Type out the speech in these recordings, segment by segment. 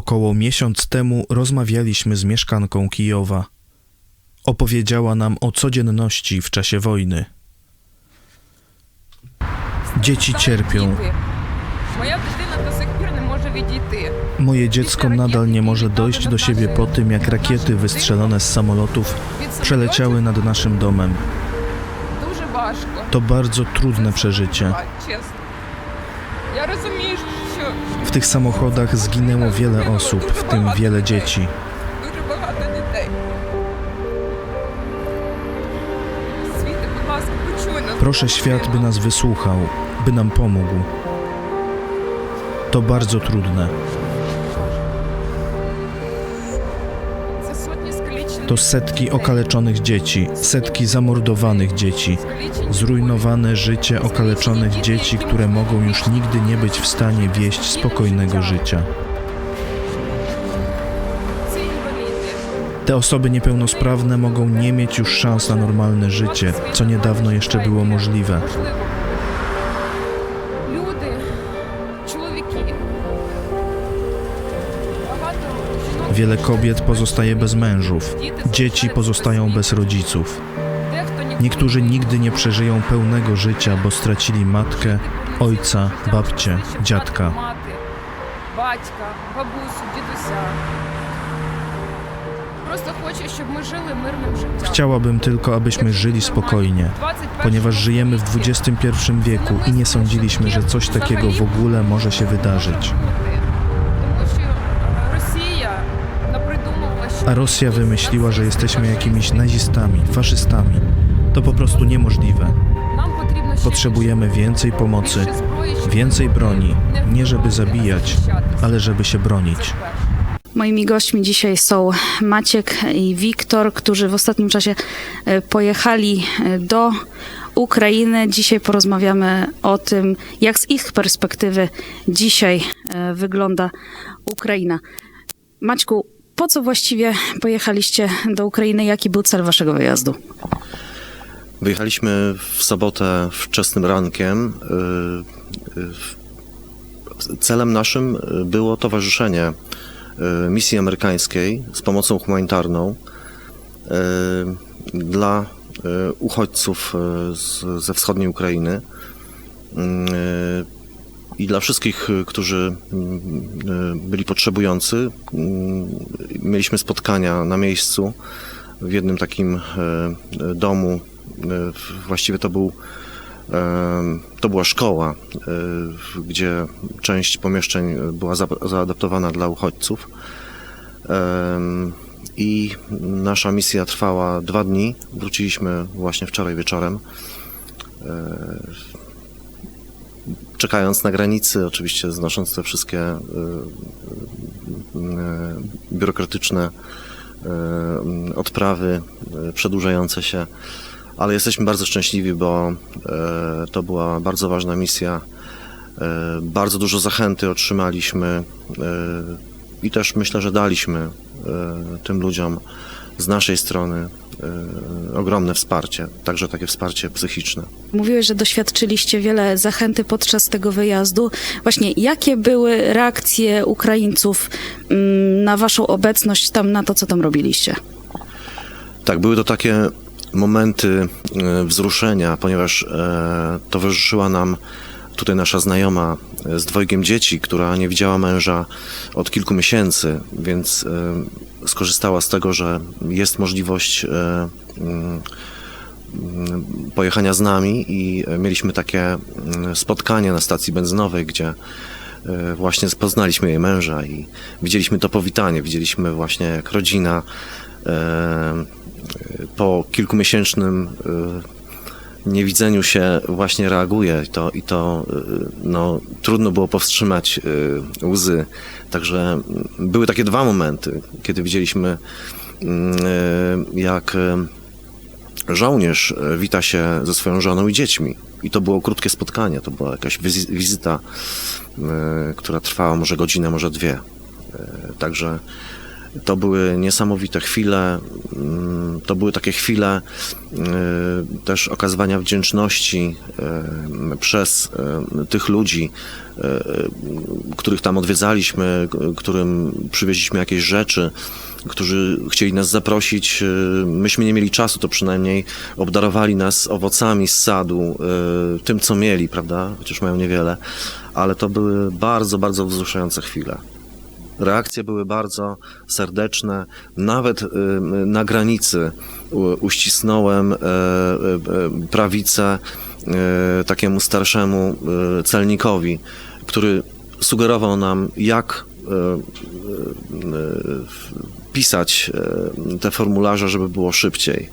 Około miesiąc temu rozmawialiśmy z mieszkanką Kijowa. Opowiedziała nam o codzienności w czasie wojny. Dzieci cierpią. Moje dziecko nadal nie może dojść do siebie po tym, jak rakiety wystrzelone z samolotów przeleciały nad naszym domem. To bardzo trudne przeżycie. Ja rozumiem, w tych samochodach zginęło wiele osób, w tym wiele dzieci. Proszę świat, by nas wysłuchał, by nam pomógł. To bardzo trudne. To setki okaleczonych dzieci, setki zamordowanych dzieci, zrujnowane życie okaleczonych dzieci, które mogą już nigdy nie być w stanie wieść spokojnego życia. Te osoby niepełnosprawne mogą nie mieć już szans na normalne życie, co niedawno jeszcze było możliwe. Wiele kobiet pozostaje bez mężów, dzieci pozostają bez rodziców. Дехто ніколи Niektórzy nigdy nie przeżyją pełnego życia, bo stracili matkę, ojca, babcię, dziadka. Мати, батька, бабусю, дідуся. Просто хоче, щоб ми жили мирним життям. Chciałabym tylko, abyśmy żyli spokojnie, ponieważ żyjemy w XXI wieku i nie sądziliśmy, że coś takiego w ogóle może się wydarzyć. a Rosja wymyśliła, że jesteśmy jakimiś nazistami, faszystami. To po prostu niemożliwe. Potrzebujemy więcej pomocy, więcej broni, nie żeby zabijać, ale żeby się bronić. Moimi gośćmi dzisiaj są Maciek i Wiktor, którzy w ostatnim czasie e, pojechali e, do Ukrainy. Dzisiaj porozmawiamy o tym, jak z ich perspektywy dzisiaj e, wygląda Ukraina. Maćku, po co właściwie pojechaliście do Ukrainy? Jaki był cel waszego wyjazdu? Wyjechaliśmy w sobotę wczesnym rankiem. Y, y, Celem naszym było towarzyszenie y, misji amerykańskiej z pomocą humanitarną dla uchodźców z, ze wschodniej Ukrainy i dla wszystkich, y, którzy y, y, byli potrzebujący. Y, Mieliśmy spotkania na miejscu w jednym takim e, domu. Właściwie to był to była szkoła, gdzie część pomieszczeń była za- zaadaptowana dla uchodźców. I nasza misja trwała dwa dni. Wróciliśmy właśnie wczoraj wieczorem. Czekając na granicy, oczywiście znosząc te wszystkie e, e, biurokratyczne e, odprawy przedłużające się, ale jesteśmy bardzo szczęśliwi, bo to była bardzo ważna misja. Bardzo dużo zachęty otrzymaliśmy i też myślę, że daliśmy tym ludziom z naszej strony e, ogromne wsparcie, także takie wsparcie psychiczne. Mówiłeś, że doświadczyliście wiele zachęty podczas tego wyjazdu. Właśnie, jakie były reakcje Ukraińców mm, na waszą obecność tam, na to, co tam robiliście? Tak, były to takie momenty e, wzruszenia, ponieważ e, towarzyszyła nam tutaj nasza znajoma e, z dwojgiem dzieci, która nie widziała męża od kilku miesięcy, więc e, skorzystała z tego, że jest możliwość e, mm, pojechania z nami i mieliśmy takie mm, spotkanie na stacji benzynowej, gdzie właśnie poznaliśmy jej męża i widzieliśmy to powitanie, widzieliśmy właśnie jak rodzina po kilkumiesięcznym niewidzeniu się właśnie reaguje i to, i to e, no, trudno było powstrzymać e, łzy. Także mm, były takie dwa momenty, kiedy widzieliśmy mm, e, jak żołnierz wita się ze swoją żoną i dziećmi. I to było krótkie spotkanie, to była jakaś wizy- wizyta, która trwała może godzinę, może dwie. Także To były niesamowite chwile. mm, To były takie chwile y, też okazywania wdzięczności y, przez y, tych ludzi, których tam odwiedzaliśmy, którym przywieźliśmy jakieś rzeczy, którzy chcieli nas zaprosić. Myśmy nie mieli czasu, to przynajmniej obdarowali nas owocami z sadu, tym co mieli, prawda? Chociaż mają niewiele, ale to były bardzo, bardzo wzruszające chwile. Reakcje były bardzo serdeczne. Nawet y, na granicy uścisnąłem e, e, prawicę e, takiemu starszemu celnikowi, który sugerował nam, jak pisać te formularze, żeby było szybciej,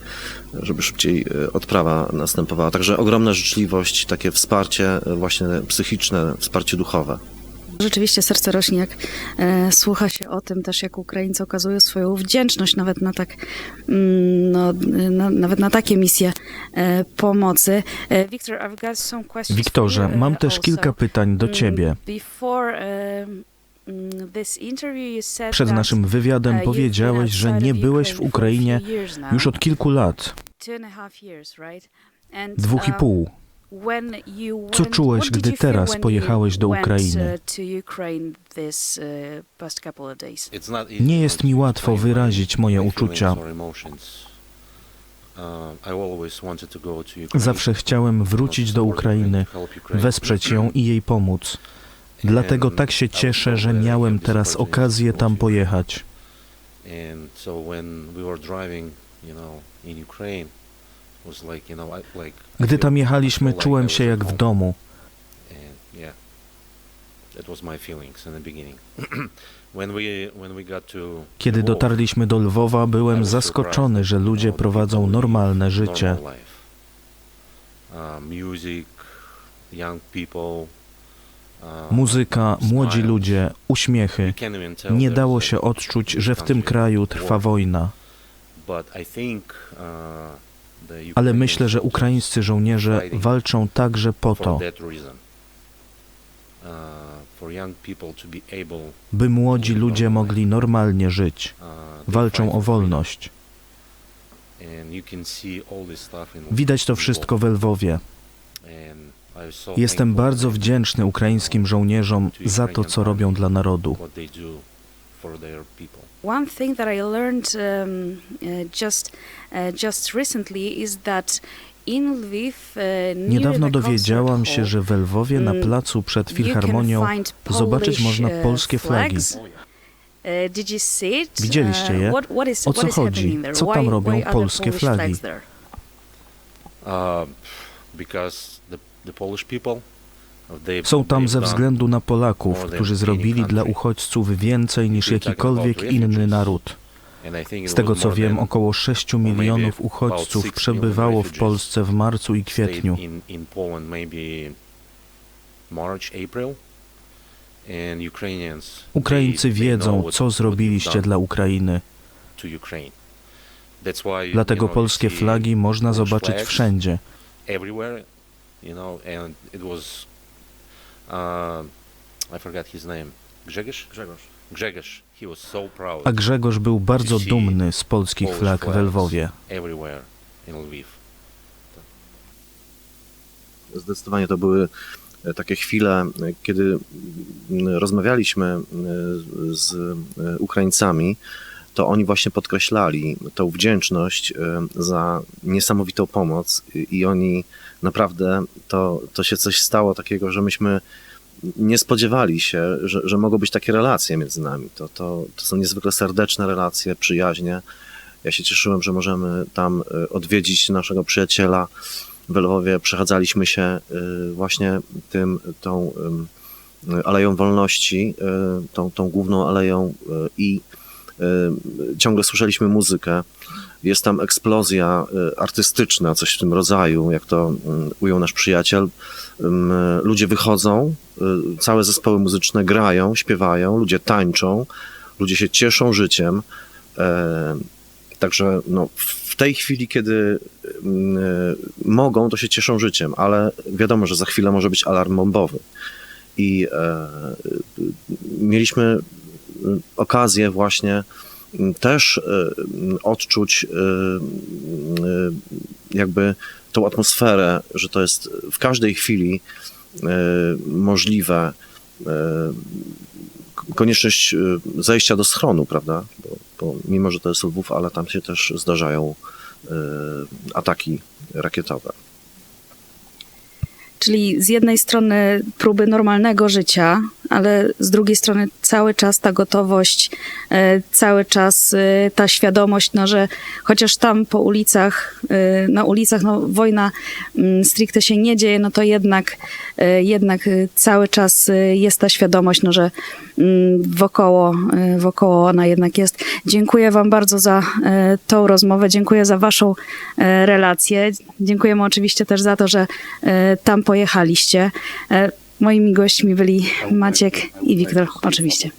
żeby szybciej odprawa następowała. Także ogromna życzliwość, takie wsparcie właśnie psychiczne, wsparcie duchowe. Rzeczywiście serce rośnie, jak e, słucha się o tym też, jak Ukraińcy okazują swoją wdzięczność nawet na tak, mm, no, na, nawet na takie misje e, pomocy. E, Victor, I've got some questions Wiktorze, you, mam e, też kilka pytań do Mm, ciebie. Before, e, mm, Przed naszym e, wywiadem you've powiedziałeś, że nie byłeś w Ukrainie już od kilku lat, dwóch i uh, pół. Co czułeś, gdy teraz pojechałeś do Ukrainy? uh, uh? Nie jest mi łatwo wyrazić moje uczucia. Zawsze chciałem wrócić do Ukrainy, wesprzeć ją i jej pomóc. Dlatego tak się cieszę, że miałem teraz okazję tam pojechać. And so when we were driving, you know, in Ukraine, Gdy tam jechaliśmy, czułem się jak w domu. Kiedy dotarliśmy do Lwowa, byłem zaskoczony, że ludzie prowadzą normalne życie. Uh, uh, Muzyka, młodzi ludzie, uśmiechy. Nie dało się odczuć, że w tym kraju trwa wojna. Ale myślę, że ukraińscy żołnierze walczą także po to. Uh, by młodzi ludzie mogli normalnie żyć. uh, Walczą o wolność. Widać to wszystko we Lwowie. Jestem bardzo wdzięczny ukraińskim żołnierzom za to, co robią dla narodu. For their people. One thing that I learned um, uh, just uh, just recently is that in Lviv, uh, Niedawno dowiedziałam się, że w Lwowie na mm, placu przed Filharmonią can find zobaczyć Polish, można uh, polskie flagi. flags. Uh, did you see it? Widzieliście je? What, what is, O co chodzi? happening there? Co tam Why- robią polskie Polish flagi? flags there? Uh, because the, the Polish people, Są tam ze względu na Polaków, którzy zrobili dla uchodźców więcej niż jakikolwiek inny naród. Z tego co wiem, około 6 maybe milionów uchodźców 6 przebywało w Polsce w marcu i kwietniu. Ukraińcy wiedzą, co zrobiliście dla Ukrainy. Dlatego polskie flagi można zobaczyć wszędzie. I forgot his name, Grzegorz? Grzegorz. Grzegorz. He was so proud A Grzegorz był bardzo dumny z polskich Polish flag we Lwowie. everywhere in Lviv. Zdecydowanie to były e, takie chwile, e, kiedy rozmawialiśmy z e, Ukraińcami, to oni właśnie podkreślali tą wdzięczność za niesamowitą pomoc i- i oni naprawdę to, to się coś stało takiego, że myśmy nie spodziewali się, że, że mogą być takie relacje między nami. To, to, to są niezwykle serdeczne relacje, przyjaźnie. Ja się cieszyłem, że możemy tam e, odwiedzić naszego przyjaciela, w Lwowie przechadzaliśmy się y, właśnie tym, tą ym, Aleją Wolności, tą, tą główną aleją i ciągle słyszeliśmy muzykę. Jest tam eksplozja y, artystyczna, coś w tym rodzaju, jak to ym, ujął nasz przyjaciel. Ludzie wychodzą, y, całe zespoły muzyczne grają, śpiewają, ludzie tańczą, ludzie się cieszą życiem. Także no, w tej chwili, kiedy mogą, to się cieszą życiem, ale wiadomo, że za chwilę może być alarm bombowy. I e, mieliśmy okazję właśnie m, też e, m, odczuć e, jakby tą atmosferę, że to jest w każdej chwili możliwe konieczność zajścia do schronu, prawda? Bo, bo mimo, że to jest Lwów, ale tam się też zdarzają ataki rakietowe. Czyli z jednej strony próby normalnego życia, ale z drugiej strony cały czas ta gotowość, e, cały czas e, ta świadomość, no, że chociaż tam po ulicach, e, na ulicach no, wojna mm, stricte się nie dzieje, no to jednak, jednak cały czas jest ta świadomość, no, że mm, wokoło, wokoło ona jednak jest. Dziękuję Wam bardzo za tą rozmowę, dziękuję za Waszą relację. Dziękujemy oczywiście też za to, że tam pojechaliście. Moimi gośćmi byli Maciek i Wiktor, oczywiście.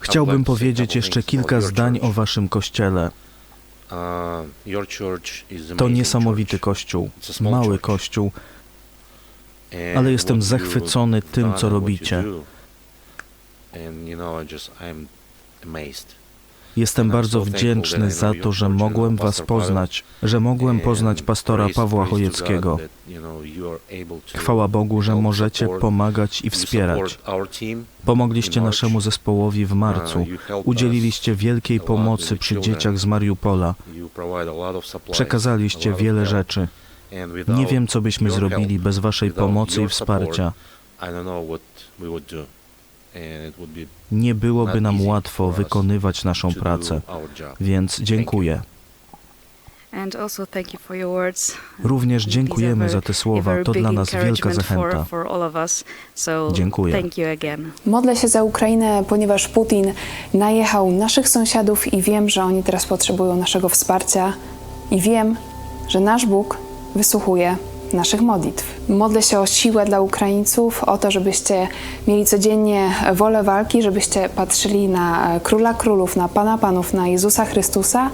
Chciałbym powiedzieć jeszcze kilka zdań o waszym kościele. To niesamowity kościół, mały kościół, ale jestem zachwycony tym, co robicie. Jestem bardzo wdzięczny za to, że mogłem was poznać, że mogłem poznać pastora Pawła Chojeckiego. Chwała Bogu, że możecie pomagać i wspierać. Pomogliście naszemu zespołowi w marcu. Uh, Udzieliliście wielkiej pomocy przy dzieciach z Mariupola. Przekazaliście wiele rzeczy. Nie wiem, co byśmy zrobili bez waszej pomocy i wsparcia. Nie byłoby nam łatwo wykonywać naszą pracę. Więc dziękuję. Również dziękujemy za te słowa. To dla nas wielka zachęta. Dziękuję. Modlę się za Ukrainę, ponieważ Putin najechał naszych sąsiadów i wiem, że oni teraz potrzebują naszego wsparcia i wiem, że nasz Bóg wysłuchuje naszych modlitw. Modlę się o siłę dla Ukraińców, o to, żebyście mieli codziennie wolę walki, żebyście patrzyli na e, Króla Królów, na Pana Panów, na Jezusa Chrystusa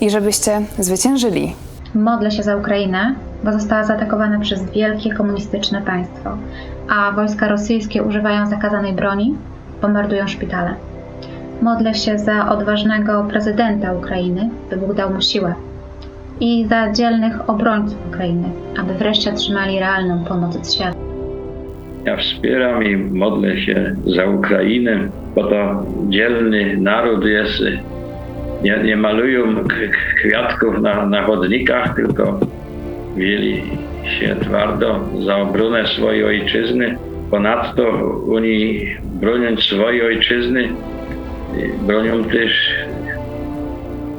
i żebyście zwyciężyli. Modlę się za Ukrainę, bo została zaatakowana przez wielkie komunistyczne państwo, a wojska rosyjskie używają zakazanej broni, bombardują szpitale. Modlę się za odważnego prezydenta Ukrainy, by Bóg dał mu siłę, i za dzielnych obrońców Ukrainy, aby wreszcie otrzymali realną pomoc od świata. Ja wspieram i modlę się za Ukrainę, bo to dzielny naród jest. Nie, nie malują kwiatków na, na chodnikach, tylko wzięli się twardo za obronę swojej ojczyzny. Ponadto oni broniąc swojej ojczyzny, bronią też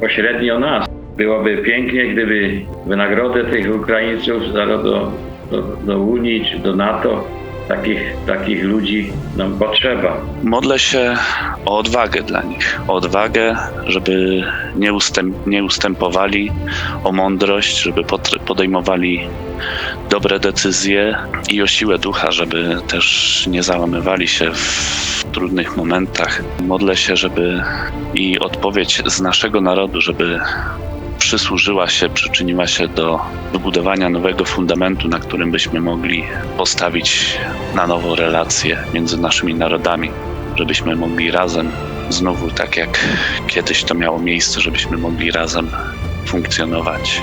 pośrednio nas. Byłoby pięknie, gdyby wynagrodę tych Ukraińców zaraz do, do, do Unii czy do NATO takich, takich ludzi nam potrzeba. Modlę się o odwagę dla nich, o odwagę, żeby nie, ustęp, nie ustępowali, o mądrość, żeby podejmowali dobre decyzje i o siłę ducha, żeby też nie załamywali się w trudnych momentach. Modlę się, żeby i odpowiedź z naszego narodu, żeby przysłużyła się, przyczyniła się do wybudowania nowego fundamentu, na którym byśmy mogli postawić na nowo relacje między naszymi narodami, żebyśmy mogli razem, znowu tak jak kiedyś to miało miejsce, żebyśmy mogli razem funkcjonować.